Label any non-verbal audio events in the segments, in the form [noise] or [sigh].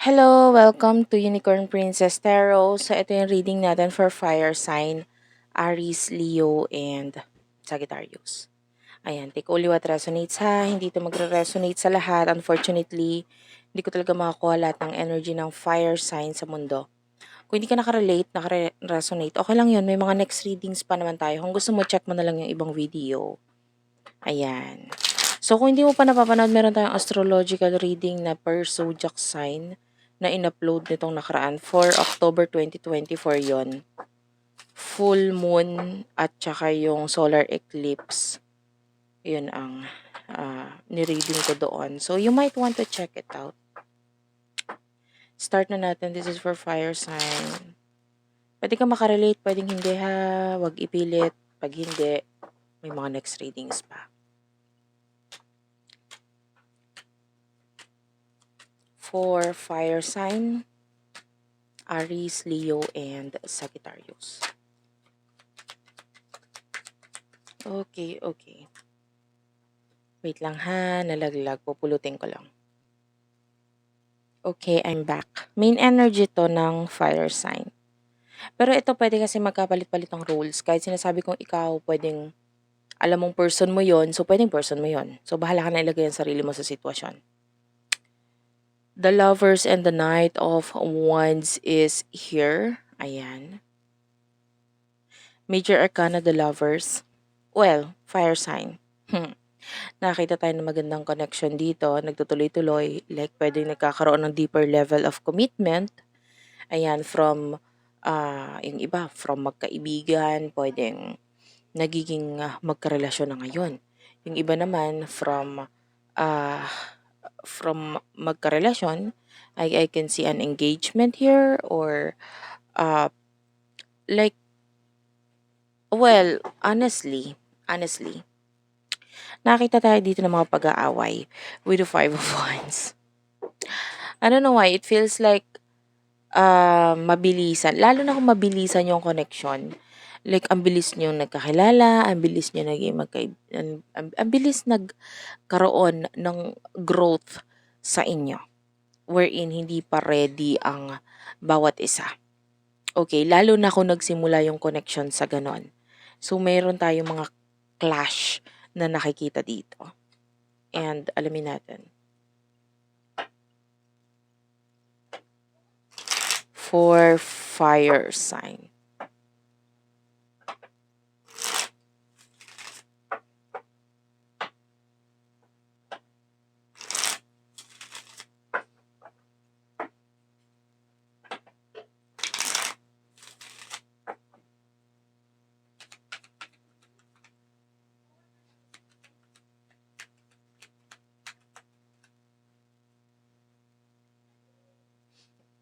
Hello! Welcome to Unicorn Princess Tarot. So, ito yung reading natin for fire sign, Aries, Leo, and Sagittarius. Ayan, take only what resonates ha. Hindi ito magre-resonate sa lahat. Unfortunately, hindi ko talaga makakuha lahat ng energy ng fire sign sa mundo. Kung hindi ka nakarelate, nakaresonate, okay lang yun. May mga next readings pa naman tayo. Kung gusto mo, check mo na lang yung ibang video. Ayan. So, kung hindi mo pa napapanood, meron tayong astrological reading na per zodiac sign na in-upload nitong nakaraan for October 2024 yon Full moon at saka yung solar eclipse. Yun ang uh, nireading ko doon. So, you might want to check it out. Start na natin. This is for fire sign. Pwede ka makarelate, pwedeng hindi ha. Huwag ipilit. Pag hindi, may mga next readings pa. For fire sign, Aries, Leo, and Sagittarius. Okay, okay. Wait lang ha, nalaglag. Pupulutin ko lang. Okay, I'm back. Main energy to ng fire sign. Pero ito pwede kasi magkapalit-palit ang roles. Kahit sinasabi kong ikaw, pwedeng alam mong person mo yon so pwedeng person mo yon So, bahala ka na ilagay ang sarili mo sa sitwasyon. The Lovers and the Knight of Wands is here. Ayan. Major Arcana, the Lovers. Well, fire sign. Hmm. Nakita tayo ng magandang connection dito. Nagtutuloy-tuloy. Like, pwedeng nagkakaroon ng deeper level of commitment. Ayan, from, uh, yung iba, from magkaibigan, pwedeng nagiging uh, magkarelasyon na ngayon. Yung iba naman, from, uh, from magkarelasyon, I, I can see an engagement here or uh, like, well, honestly, honestly, nakita tayo dito ng mga pag-aaway with the Five of Wands. I don't know why, it feels like uh, mabilisan. Lalo na kung mabilisan yung connection like ang bilis niyo nagkakilala, ang bilis niyo naging magka ang, ang, ang bilis nagkaroon ng growth sa inyo wherein hindi pa ready ang bawat isa. Okay, lalo na kung nagsimula yung connection sa ganon. So, mayroon tayong mga clash na nakikita dito. And alamin natin. For fire sign.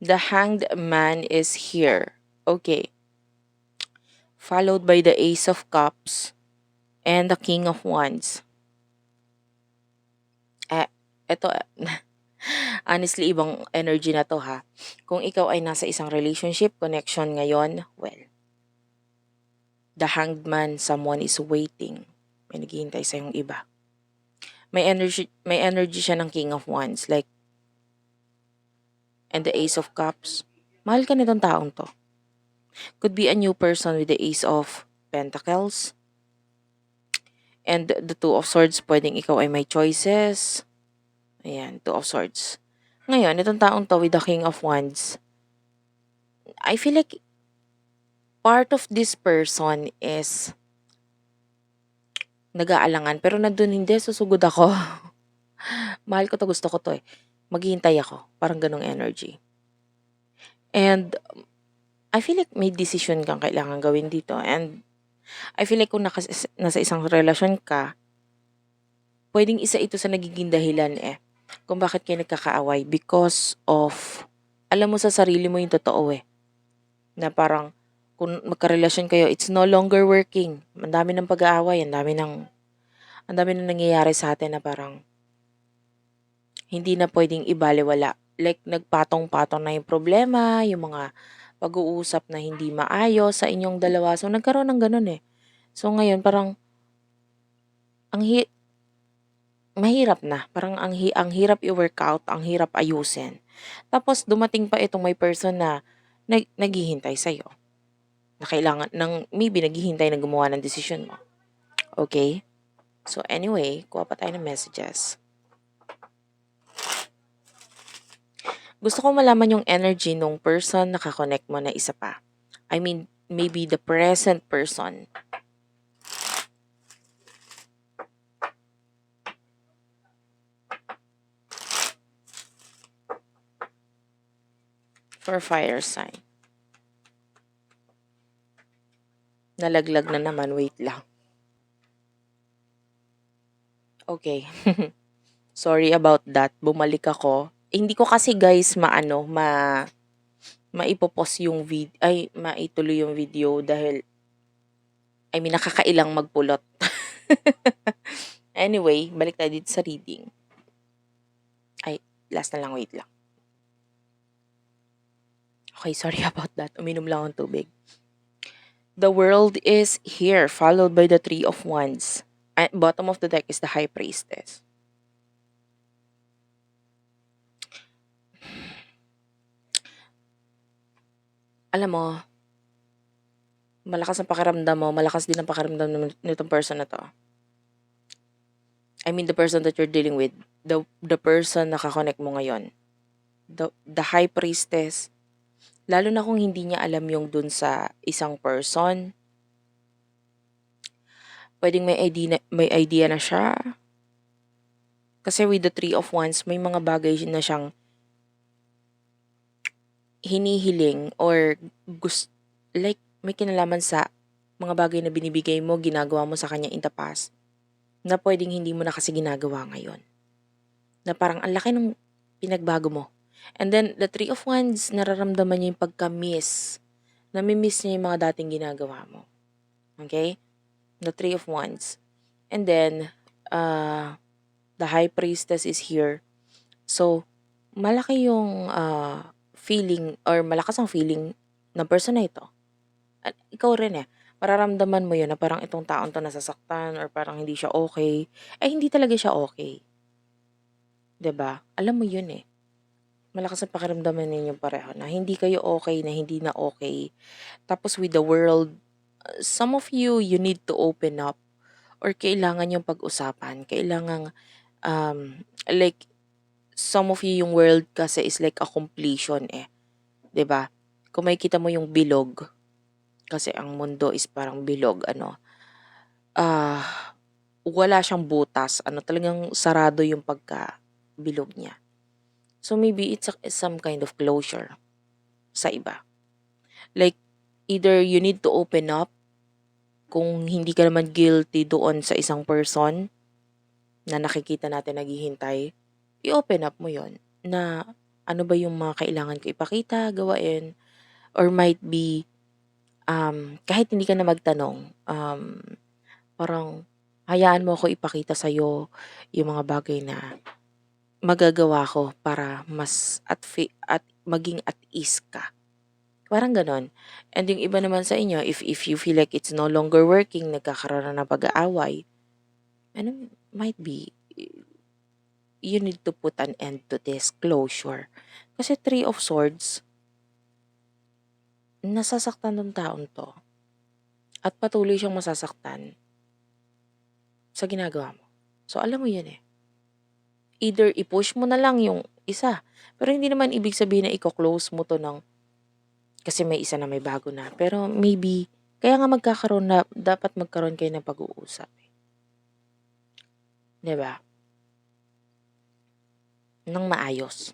The hanged man is here. Okay. Followed by the ace of cups and the king of wands. Eh, ito, [laughs] honestly, ibang energy na to ha. Kung ikaw ay nasa isang relationship, connection ngayon, well, the hanged man, someone is waiting. May naghihintay sa yung iba. May energy, may energy siya ng king of wands. Like, and the Ace of Cups, mahal ka nitong taong to. Could be a new person with the Ace of Pentacles. And the Two of Swords, pwedeng ikaw ay may choices. Ayan, Two of Swords. Ngayon, itong taong to with the King of Wands, I feel like part of this person is nag-aalangan. Pero nandun hindi, susugod ako. [laughs] Mahal ko to, gusto ko to eh maghihintay ako. Parang ganong energy. And I feel like may decision kang kailangan gawin dito. And I feel like kung nakas- nasa isang relasyon ka, pwedeng isa ito sa nagiging dahilan eh kung bakit kayo nagkakaaway because of alam mo sa sarili mo yung totoo eh na parang kung magkarelasyon kayo it's no longer working ang dami ng pag-aaway ang dami ng ang dami nang nangyayari sa atin na parang hindi na pwedeng ibaliwala. Like nagpatong-patong na yung problema, yung mga pag-uusap na hindi maayos sa inyong dalawa. So nagkaroon ng gano'n, eh. So ngayon parang ang hi mahirap na. Parang ang hi ang hirap i-workout, ang hirap ayusin. Tapos dumating pa itong may person na nag naghihintay sa'yo. Na kailangan ng maybe naghihintay na gumawa ng desisyon mo. Okay? So anyway, kuha pa tayo ng messages. Gusto ko malaman yung energy nung person na ka-connect mo na isa pa. I mean, maybe the present person. For fire sign. Nalaglag na naman, wait lang. Okay. [laughs] Sorry about that. Bumalik ako. Hindi ko kasi guys maano, ma maipopos yung vid ay maituloy yung video dahil I mean nakakailang magpulot. [laughs] anyway, balik tayo dito sa reading. Ay, last na lang, wait lang. Okay, sorry [laughs] about that. Uminom lang akong tubig. The world is here, followed by the Three of Wands. At bottom of the deck is the High Priestess. Alam mo, malakas ang pakiramdam mo, malakas din ang pakiramdam ng- nitong person na to. I mean, the person that you're dealing with, the the person na kakonect mo ngayon. The, the high priestess, lalo na kung hindi niya alam yung dun sa isang person, pwedeng may idea na, may idea na siya. Kasi with the three of wands, may mga bagay na siyang hinihiling or gust like may kinalaman sa mga bagay na binibigay mo, ginagawa mo sa kanya in the past, na pwedeng hindi mo na kasi ginagawa ngayon. Na parang ang laki ng pinagbago mo. And then, the Three of Wands, nararamdaman niya yung pagka-miss. Nami-miss niya yung mga dating ginagawa mo. Okay? The Three of Wands. And then, uh, the High Priestess is here. So, malaki yung uh, feeling or malakas ang feeling ng person na ito. At ikaw rin eh, mararamdaman mo yun na parang itong taon to nasasaktan or parang hindi siya okay. Eh, hindi talaga siya okay. 'Di ba? Alam mo yun eh. Malakas ang pakiramdaman ninyo pareho na hindi kayo okay, na hindi na okay. Tapos with the world, some of you, you need to open up or kailangan yung pag-usapan. Kailangan, um, like, some of you yung world kasi is like a completion eh. 'Di ba? Kung makikita mo yung bilog, kasi ang mundo is parang bilog, ano, ah, wala siyang butas, ano, talagang sarado yung pagka-bilog niya. So maybe it's a, some kind of closure sa iba. Like, either you need to open up kung hindi ka naman guilty doon sa isang person na nakikita natin naghihintay, i-open up mo yon na ano ba yung mga kailangan ko ipakita, gawain, or might be, um, kahit hindi ka na magtanong, um, parang hayaan mo ako ipakita sa'yo yung mga bagay na magagawa ko para mas at, fi- at maging at ease ka. Parang ganon. And yung iba naman sa inyo, if, if you feel like it's no longer working, nagkakaroon na ng pag-aaway, ano, might be, you need to put an end to this closure. Kasi Three of Swords, nasasaktan ng taon to. At patuloy siyang masasaktan sa ginagawa mo. So, alam mo yun eh either i-push mo na lang yung isa. Pero hindi naman ibig sabihin na i-close mo to ng kasi may isa na may bago na. Pero maybe, kaya nga magkakaroon na, dapat magkaroon kayo ng pag-uusap. Eh. ba? Diba? Nang maayos.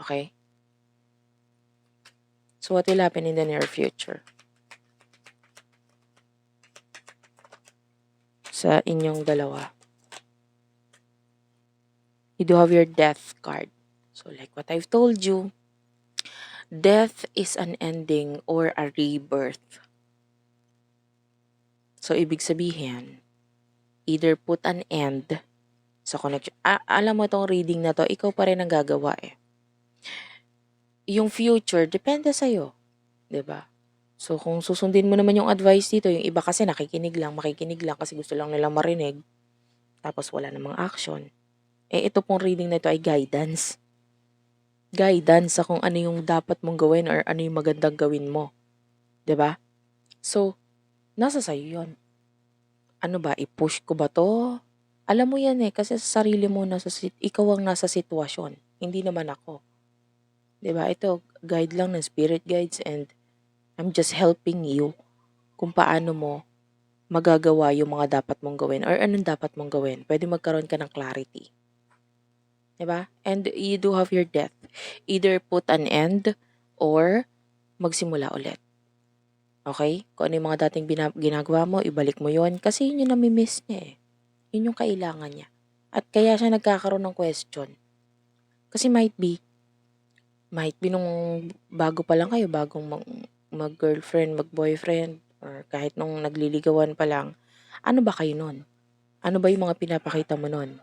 Okay? So what will happen in the near future? Sa inyong dalawa you do have your death card. So like what I've told you, death is an ending or a rebirth. So ibig sabihin, either put an end sa connection. A- alam mo itong reading na to, ikaw pa rin ang gagawa eh. Yung future, depende sa'yo. ba? So, kung susundin mo naman yung advice dito, yung iba kasi nakikinig lang, makikinig lang kasi gusto lang nilang marinig, tapos wala namang action. Eh, ito pong reading na ito ay guidance. Guidance sa kung ano yung dapat mong gawin or ano yung magandang gawin mo. ba? So, nasa sa'yo yun. Ano ba, i-push ko ba to? Alam mo yan eh, kasi sa sarili mo, nasa, ikaw ang nasa sitwasyon. Hindi naman ako. ba? Ito, guide lang ng spirit guides and I'm just helping you kung paano mo magagawa yung mga dapat mong gawin or anong dapat mong gawin. Pwede magkaroon ka ng clarity. ba? And you do have your death. Either put an end or magsimula ulit. Okay? Kung ano yung mga dating bina- ginagawa mo, ibalik mo yon Kasi yun yung namimiss niya eh. Yun yung kailangan niya. At kaya siya nagkakaroon ng question. Kasi might be, might be nung bago pa lang kayo, bagong mag, mag-girlfriend, mag-boyfriend, or kahit nung nagliligawan pa lang, ano ba kayo nun? Ano ba yung mga pinapakita mo nun?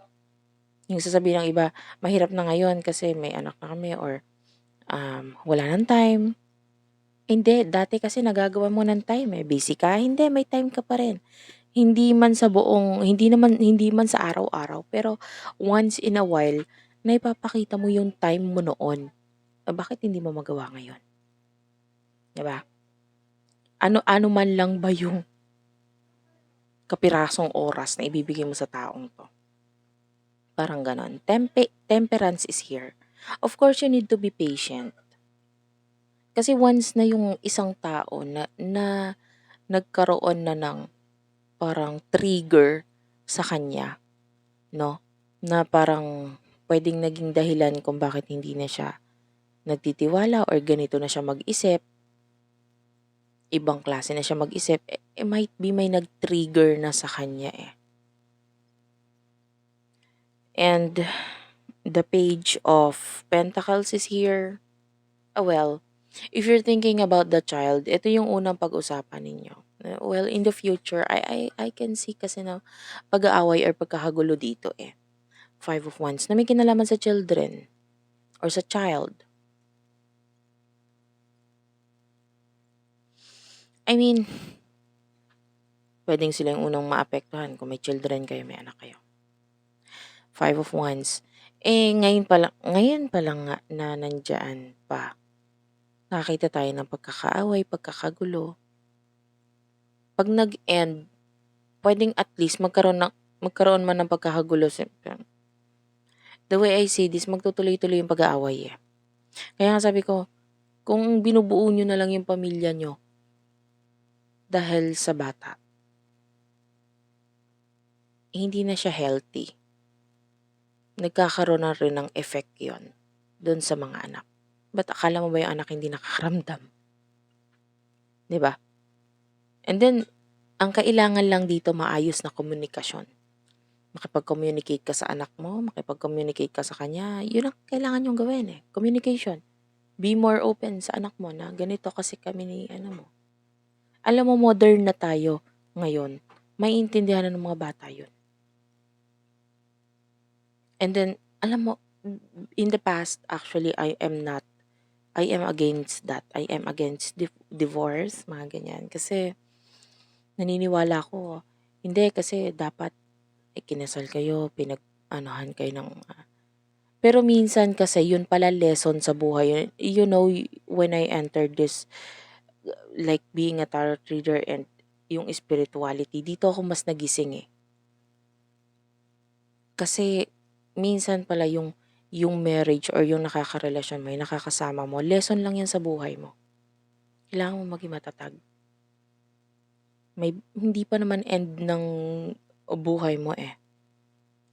Yung sasabihin ng iba, mahirap na ngayon kasi may anak na kami or um, wala ng time. Hindi, dati kasi nagagawa mo ng time eh. Busy ka? Hindi, may time ka pa rin. Hindi man sa buong, hindi naman, hindi man sa araw-araw, pero once in a while, na ipapakita mo yung time mo noon. Ah, bakit hindi mo magawa ngayon? 'Di ba? Ano-ano man lang ba yung kapirasong oras na ibibigay mo sa taong to? Parang ganon. Tempe, temperance is here. Of course, you need to be patient. Kasi once na yung isang tao na, na nagkaroon na ng parang trigger sa kanya, no? Na parang pwedeng naging dahilan kung bakit hindi na siya nagtitiwala or ganito na siya mag-isip, ibang klase na siya mag-isip, eh, eh, might be may nag-trigger na sa kanya eh. And the page of pentacles is here. Ah, well, if you're thinking about the child, ito yung unang pag-usapan ninyo. Well, in the future, I, I, I can see kasi na pag-aaway or pagkakagulo dito eh. Five of Wands na may kinalaman sa children or sa child. I mean, pwedeng sila yung unang maapektuhan kung may children kayo, may anak kayo. Five of Wands. Eh, ngayon pa lang, ngayon pa lang na nandyan pa. Nakakita tayo ng pagkakaaway, pagkakagulo. Pag nag-end, pwedeng at least magkaroon, ng, magkaroon man ng pagkakagulo. Siyempre. The way I see this, magtutuloy-tuloy yung pag-aaway eh. Kaya nga sabi ko, kung binubuo nyo na lang yung pamilya nyo dahil sa bata, hindi na siya healthy. Nagkakaroon na rin ng effect yon doon sa mga anak. Ba't akala mo ba yung anak hindi nakakaramdam? 'Di ba? And then, ang kailangan lang dito maayos na komunikasyon. Makipag-communicate ka sa anak mo, makipag-communicate ka sa kanya, yun ang kailangan yung gawin eh. Communication. Be more open sa anak mo na ganito kasi kami ni ano mo. Alam mo, modern na tayo ngayon. Maiintindihan na ng mga bata yun. And then, alam mo, in the past, actually, I am not, I am against that. I am against di- divorce, mga ganyan. Kasi, naniniwala ko, hindi, kasi dapat, eh, kayo, pinag, anuhan kayo ng, ah, pero minsan kasi, yun pala lesson sa buhay. You know, when I entered this, like being a tarot reader and yung spirituality, dito ako mas nagising eh. Kasi, minsan pala yung yung marriage or yung nakakarelasyon mo, yung nakakasama mo, lesson lang yan sa buhay mo. Kailangan mo maging matatag. May, hindi pa naman end ng buhay mo eh.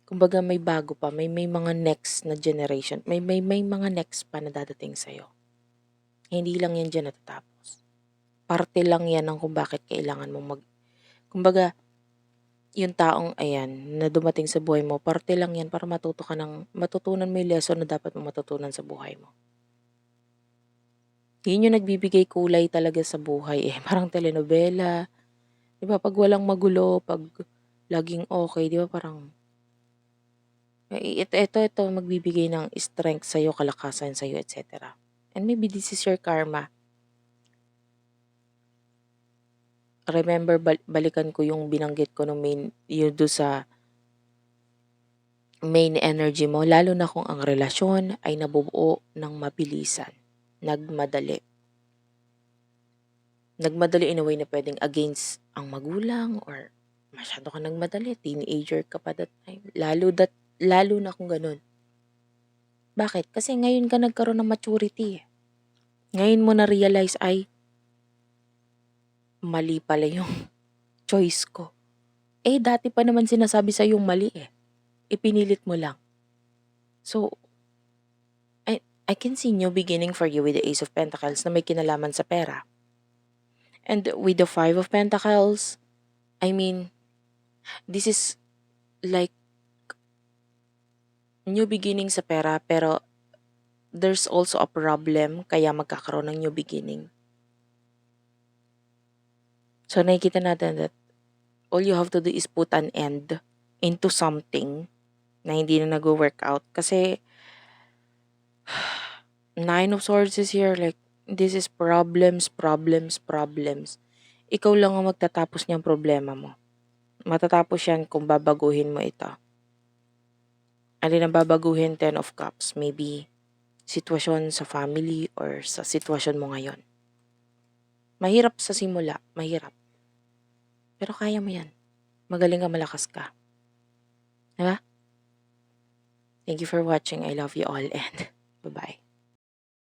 Kumbaga may bago pa, may may mga next na generation, may may may mga next pa na dadating sa'yo. Hindi lang yan dyan natatapos. Parte lang yan ng kung bakit kailangan mong mag... Kumbaga, yung taong ayan, na dumating sa buhay mo, parte lang yan para matuto ka ng, matutunan mo yung lesson na dapat mo matutunan sa buhay mo. Yun yung nagbibigay kulay talaga sa buhay eh. [laughs] Parang telenovela. Di ba? Pag walang magulo, pag laging okay, di ba? Parang, ito, ito, ito, magbibigay ng strength sa'yo, kalakasan sa'yo, etc. And maybe this is your karma. remember bal balikan ko yung binanggit ko nung main yung dun sa main energy mo lalo na kung ang relasyon ay nabubuo ng mabilisan, nagmadali. Nagmadali in a way na puwedeng against ang magulang or masyado kang nagmadali, teenager ka pa that time, lalo dat lalo na kung gano'n. Bakit? Kasi ngayon ka nagkaroon ng maturity, eh. Ngayon mo na-realize, "Ay" "mali pala yung [laughs] choice ko." Eh, dati pa naman sinasabi sa'yong mali, eh. Ipinilit mo lang. So I I can see new beginning for you with the Ace of Pentacles na may kinalaman sa pera. And with the Five of Pentacles, I mean, this is like new beginning sa pera pero there's also a problem kaya magkakaroon ng new beginning. So, nakikita natin that all you have to do is put an end into something na hindi na nagwo-workout kasi [sighs] Nine of Swords is here like this is problems, problems, problems. Ikaw lang ang magtatapos niyang problema mo. Matatapos yan kung babaguhin mo ito. Alin ang babaguhin? Ten of Cups. Maybe sitwasyon sa family or sa sitwasyon mo ngayon. Mahirap sa simula, mahirap. Pero kaya mo yan. Magaling ka, malakas ka. Diba? Thank you for watching. I love you all and [laughs] bye-bye.